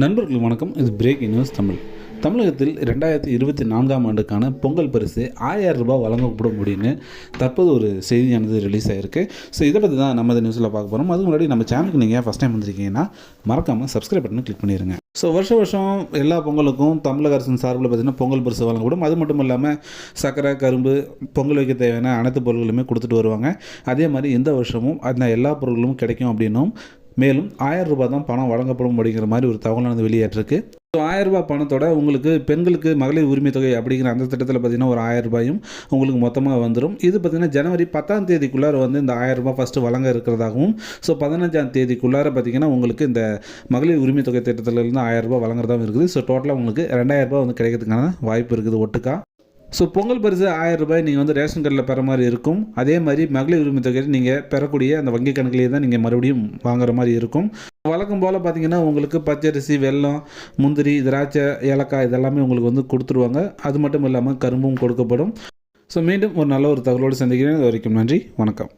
நண்பர்கள் வணக்கம். இது பிரேக் நியூஸ் தமிழ். தமிழகத்தில் ரெண்டாயிரத்தி இருபத்தி நான்காம் ஆண்டுக்கான பொங்கல் பரிசு ஆயிரம் ரூபாய் வழங்கப்படும் அப்படின்னு தற்போது ஒரு செய்தியானது ரிலீஸ் ஆகிருக்கு ஸோ இதை பற்றி தான் நம்ம இந்த நியூஸில் பார்க்க போகிறோம் அதுக்கு முன்னாடி நம்ம சேனலுக்கு நீங்கள் ஃபஸ்ட் டைம் வந்திருக்கீங்கன்னா மறக்காமல் சப்ஸ்கிரைப் பட்டனை கிளிக் பண்ணிடுங்க ஸோ வருஷம் வருஷம் எல்லா பொங்கலுக்கும் தமிழக அரசின் சார்பில் பார்த்தீங்கன்னா பொங்கல் பரிசு வழங்கப்படும். அது மட்டும் இல்லாமல் சர்க்கரை கரும்பு பொங்கல் வைக்க தேவையான அனைத்து பொருட்களுமே கொடுத்துட்டு வருவாங்க. அதே மாதிரி இந்த வருஷமும் அந்த எல்லா பொருட்களும் கிடைக்கும் அப்படின்னும் மேலும் ஆயிரம் ரூபாய் தான் பணம் வழங்கப்படும் அப்படிங்கிற மாதிரி ஒரு தகவலானது வெளியேற்றிருக்கு. ஸோ ஆயிரம் ரூபாய் பணத்தோட உங்களுக்கு பெண்களுக்கு மகளிர் உரிமை தொகை அப்படிங்கிற அந்த திட்டத்தில் பார்த்தீங்கன்னா ஒரு ஆயிரம் ரூபாயும் உங்களுக்கு மொத்தமாக வந்துடும் இது பார்த்தீங்கன்னா ஜனவரி பத்தாம் தேதிக்குள்ளார வந்து இந்த ஆயிரம் ரூபாய் ஃபஸ்ட்டு வழங்க இருக்கிறதாகவும் ஸோ பதினஞ்சாம் தேதிக்குள்ளார பார்த்தீங்கன்னா உங்களுக்கு இந்த மகளிர் உரிமை தொகை திட்டத்திலிருந்து ஆயிரம் ரூபாய் வழங்குறதாகவும் இருக்குது. ஸோ டோட்டலாக உங்களுக்கு ரெண்டாயிரம் ரூபாய் வந்து கிடைக்கிறதுக்கான வாய்ப்பு இருக்குது ஒட்டுக்கா. ஸோ பொங்கல் பரிசு ஆயிரம் ரூபாய் நீங்கள் வந்து ரேஷன் கார்டில் பெற மாதிரி இருக்கும். அதே மாதிரி மகளிர் உரிமை தொகை நீங்கள் பெறக்கூடிய அந்த வங்கி கணக்கிலேயே தான் நீங்கள் மறுபடியும் வாங்குற மாதிரி இருக்கும். வழக்கம் போல் பார்த்தீங்கன்னா உங்களுக்கு பச்சரிசி வெல்லம் முந்திரி திராட்சை ஏலக்காய் இதெல்லாமே உங்களுக்கு வந்து கொடுத்துருவாங்க. அது மட்டும் இல்லாமல் கரும்பும் கொடுக்கப்படும். ஸோ மீண்டும் ஒரு நல்ல ஒரு தகவலோடு சந்திக்கிறேன். அது வரைக்கும் நன்றி. வணக்கம்.